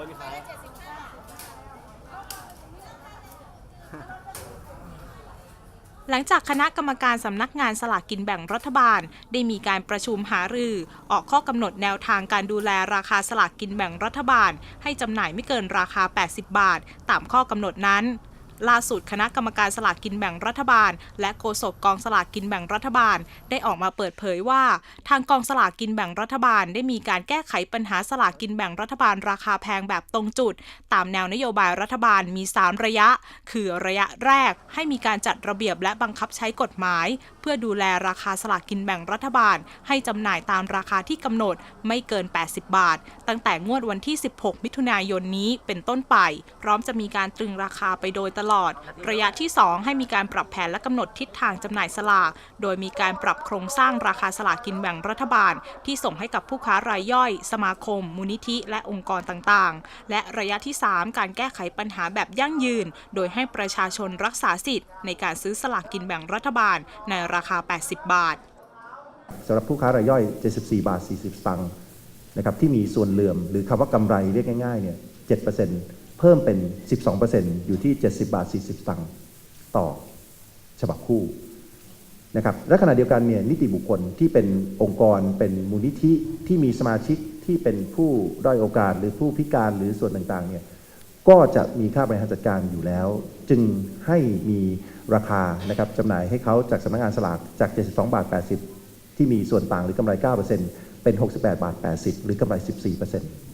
คนขายหลังจากคณะกรรมการสำนักงานสลากกินแบ่งรัฐบาล ได้มีการประชุมหารือ ออกข้อกำหนดแนวทางการดูแลราคาสลากกินแบ่งรัฐบาล ให้จำหน่ายไม่เกินราคา 80 บาท ตามข้อกำหนดนั้น ล่าสุดคณะกรรมการสลากกินแบ่งรัฐบาล และโฆษกกองสลากกินแบ่งรัฐบาล ได้ออกมาเปิดเผยว่า ทางกองสลากกินแบ่งรัฐบาล ได้มีการแก้ไขปัญหาสลากกินแบ่งรัฐบาลราคาแพงแบบตรงจุด ตามแนวนโยบายรัฐบาลมี 3 ระยะ คือระยะแรกให้มีการจัดระเบียบและบังคับใช้กฎหมาย เพื่อดูแลราคาสลากกินแบ่งรัฐบาล ให้จำหน่ายตามราคาที่กำหนดไม่เกิน 80 บาท ตั้งแต่งวดวันที่ 16 มิถุนายนนี้เป็นต้นไป พร้อมจะมีการตรึงราคาไปโดยตลอดระยะที่ 2 ให้มีการปรับแผนและกำหนดทิศทางจำหน่ายสลาก โดยมีการปรับโครงสร้างราคาสลากกินแบ่งรัฐบาล ที่ส่งให้กับผู้ค้ารายย่อย สมาคม มูลนิธิ และองค์กรต่างๆ และระยะที่ 3 การแก้ไขปัญหาแบบยั่งยืน โดยให้ประชาชนรักษาสิทธิ์ ในการซื้อสลากกินแบ่งรัฐบาล ในราคา 80 บาทสำหรับผู้ค้ารายย่อย 74 บาท 40 สตางค์นะครับที่มีส่วนเหลื่อมหรือคำว่ากำไรเรียกง่ายๆเนี่ย7%เพิ่มเป็น 12%อยู่ที่ 70 บาท 40สตางค์ต่อฉบับคู่นะครับและขณะเดียวกันเนี่ยนิติบุคคลที่เป็นองค์กรเป็นมูลนิธิที่มีสมาชิกที่เป็นผู้ด้อยโอกาส หรือผู้พิการหรือส่วนต่างๆเนี่ยก็จะมีค่าบริหารจัดการอยู่แล้ว จึงให้มีราคานะครับจำหน่ายให้เขาจากสำนักงานสลากจาก 72 บาท 80 ที่มีส่วนต่างหรือกำไร 9%เป็น 68 บาท 80 หรือกำไร 14%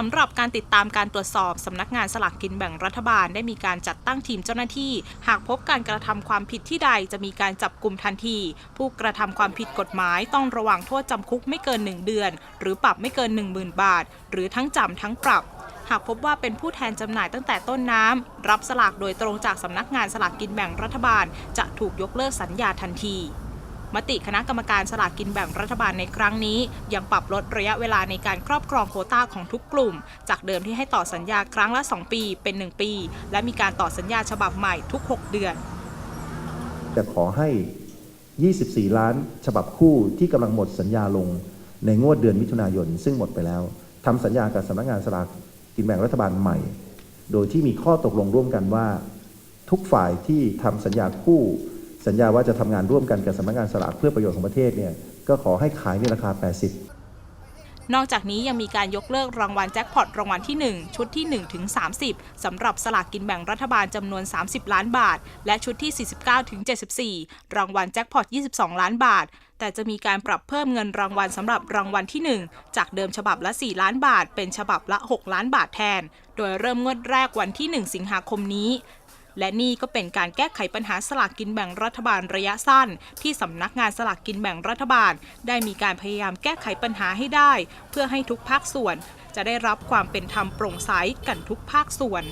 สำหรับการติดตามการตรวจสอบสำนักงานสลากกินแบ่งรัฐบาลได้มีการจัดตั้งทีมเจ้าหน้าที่ หากพบการกระทำความผิดที่ใดจะมีการจับกลุ่มทันที ผู้กระทำความผิดกฎหมายต้องระวังโทษจำคุกไม่เกิน 1 เดือน หรือปรับไม่เกิน 10,000 บาท หรือทั้งจำทั้งปรับหากพบว่าเป็นผู้แทนจำหน่ายตั้งแต่ต้นน้ำ รับสลากโดยตรงจากสำนักงานสลากกินแบ่งรัฐบาล จะถูกยกเลิกสัญญาทันที มติคณะกรรมการสลากกินแบ่งรัฐบาลในครั้งนี้ ยังปรับลดระยะเวลาในการครอบครองโคต้าของทุกกลุ่ม จากเดิมที่ให้ต่อสัญญาครั้งละ 2 ปีเป็น 1 ปี และมีการต่อสัญญาฉบับใหม่ทุก 6 เดือนแต่ขอให้ 24 ล้าน ฉบับคู่ที่กำลังหมดสัญญาลงในงวดเดือนมิถุนายน ซึ่งหมดไปแล้วทำสัญญากับสำนักงานสลากกินแบ่งรัฐบาลใหม่ โดยที่มีข้อตกลงร่วมกันว่า ทุกฝ่ายที่ทำสัญญาคู่ สัญญาว่าจะทำงานร่วมกันกับสำนักงานสลากเพื่อประโยชน์ของประเทศเนี่ยก็ขอให้ขายในราคา 80นอกจากนี้ยังมีการยกเลิกรางวัลแจ็คพอตรางวัลที่ 1 ชุดที่ 1 ถึง 30 สำหรับสลากกินแบ่งรัฐบาลจำนวน 30 ล้านบาท และชุดที่ 49 ถึง 74 รางวัลแจ็คพอต 22 ล้านบาท แต่จะมีการปรับเพิ่มเงินรางวัลสำหรับรางวัลที่ 1 จากเดิมฉบับละ 4 ล้านบาท เป็นฉบับละ 6 ล้านบาทแทน โดยเริ่มงวดแรกวันที่ 1 สิงหาคมนี้ และนี่ก็เป็นการแก้ไขปัญหาสลากกินแบ่งรัฐบาลระยะสั้น ที่สำนักงานสลากกินแบ่งรัฐบาล ได้มีการพยายามแก้ไขปัญหาให้ได้ เพื่อให้ทุกภาคส่วน จะได้รับความเป็นธรรมโปร่งใสกันทุกภาคส่วน